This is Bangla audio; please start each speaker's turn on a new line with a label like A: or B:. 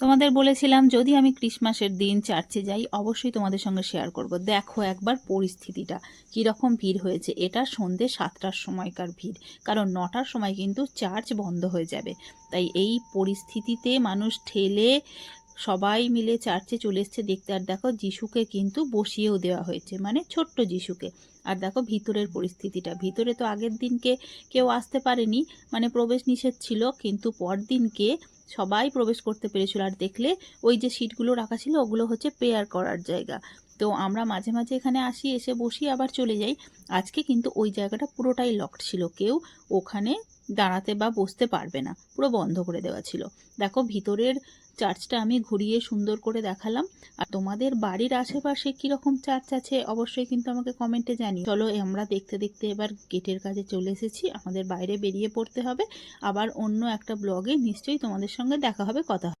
A: তোমাদের বলেছিলাম, যদি আমি ক্রিসমাসের দিন চার্চে যাই, অবশ্যই তোমাদের সঙ্গে শেয়ার করব। দেখো একবার পরিস্থিতিটা, কীরকম ভিড় হয়েছে। এটা সন্ধে সাতটার সময়কার ভিড়, কারণ নটার সময় কিন্তু চার্চ বন্ধ হয়ে যাবে। তাই এই পরিস্থিতিতে মানুষ ঠেলে সবাই মিলে চার্চে চলে এসছে দেখতে। আর দেখো, যিশুকে কিন্তু বসিয়েও দেওয়া হয়েছে মানে ছোট্ট যিশুকে। আর দেখো, ভিতরের পরিস্থিতিটা। ভিতরে তো আগের দিনকে কেউ আসতে পারেনি মানে প্রবেশ নিষেধ ছিল, কিন্তু পরদিনকে সবাই প্রবেশ করতে পেরেছিল। আর দেখলে, ওই যে সিটগুলো রাখা ছিল, ওগুলো হচ্ছে প্রেয়ার করার জায়গা। তো আমরা মাঝে মাঝে এখানে আসি, এসে বসি, আবার চলে যাই। আজকে কিন্তু ওই জায়গাটা পুরোটাই লকড ছিল। কেউ ওখানে দাঁড়াতে বা বসতে পারবে না। পুরো বন্ধ করে দেওয়া ছিল। দেখো, ভিতরের চার্চটা আমি ঘুরিয়ে সুন্দর করে দেখালাম। আর তোমাদের বাড়ির আশেপাশে কীরকম চার্চ আছে অবশ্যই কিন্তু আমাকে কমেন্টে জানি চলো, আমরা দেখতে দেখতে এবার গেটের কাজে চলে এসেছি। আমাদের বাইরে বেরিয়ে পড়তে হবে। আবার অন্য একটা ব্লগে নিশ্চয়ই তোমাদের সঙ্গে দেখা হবে, কথা।